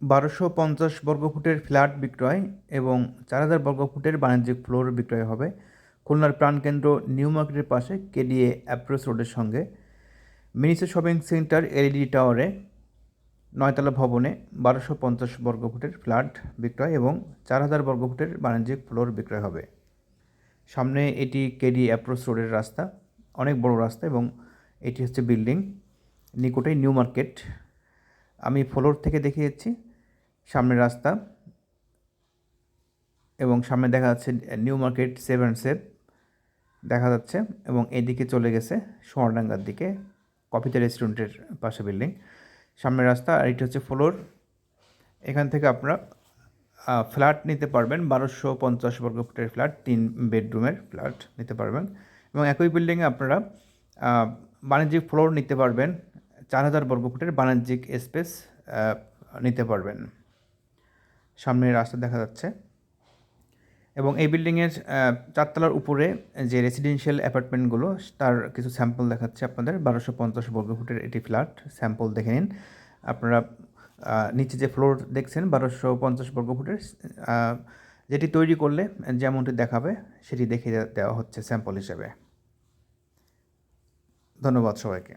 বারোশো পঞ্চাশ বর্গফুটের ফ্ল্যাট বিক্রয় এবং চার হাজার বর্গফুটের বাণিজ্যিক ফ্লোর বিক্রয় হবে। খুলনার প্রাণকেন্দ্র নিউ মার্কেটের পাশে কেডিএ অ্যাপ্রোচ রোডের সঙ্গে। মিনিসো শপিং সেন্টার এলইডি টাওয়ারে নয়তলা ভবনে বারোশো পঞ্চাশ বর্গফুটের ফ্ল্যাট বিক্রয় এবং চার হাজার বর্গফুটের বাণিজ্যিক ফ্লোর বিক্রয় হবে। সামনে এটি কেডি অ্যাপ্রোচ রোডের রাস্তা, অনেক বড় রাস্তা এবং এটি হচ্ছে বিল্ডিং। নিকটেই নিউ মার্কেট আমি ফ্লোর থেকে দেখিয়েছি, সামনের রাস্তা এবং সামনে দেখা যাচ্ছে নিউ মার্কেট সেভেন সেভ দেখা যাচ্ছে এবং এদিকে চলে গেছে সোয়ারডাঙ্গার দিকে, কফিতে রেস্টুরেন্টের পাশে বিল্ডিং। সামনের রাস্তা আর এটি হচ্ছে ফ্লোর। এখান থেকে আপনারা ফ্ল্যাট নিতে পারবেন, বারোশো পঞ্চাশ বর্গ ফুটের ফ্ল্যাট, তিন বেডরুমের ফ্ল্যাট নিতে পারবেন এবং একই বিল্ডিংয়ে আপনারা বাণিজ্যিক ফ্লোর নিতে পারবেন চার হাজার বর্গ ফুটের বাণিজ্যিক স্পেস নিতে পারবেন। সামনে রাস্তা দেখা যাচ্ছে। এবং এই বিল্ডিংয়ের চারতলার উপরে যে রেসিডেন্সিয়াল অ্যাপার্টমেন্টগুলো তার কিছু স্যাম্পল দেখাচ্ছে আপনাদের। বারোশো পঞ্চাশ বর্গফুটের এটি ফ্ল্যাট স্যাম্পল দেখে নিন। আপনারা নিচে যে ফ্লোর দেখছেন, বারোশো পঞ্চাশ বর্গফুটের যেটি তৈরি করলে যেমনটি দেখাবে, সেটি দেখে দেওয়া হচ্ছে স্যাম্পল হিসেবে। ধন্যবাদ সবাইকে।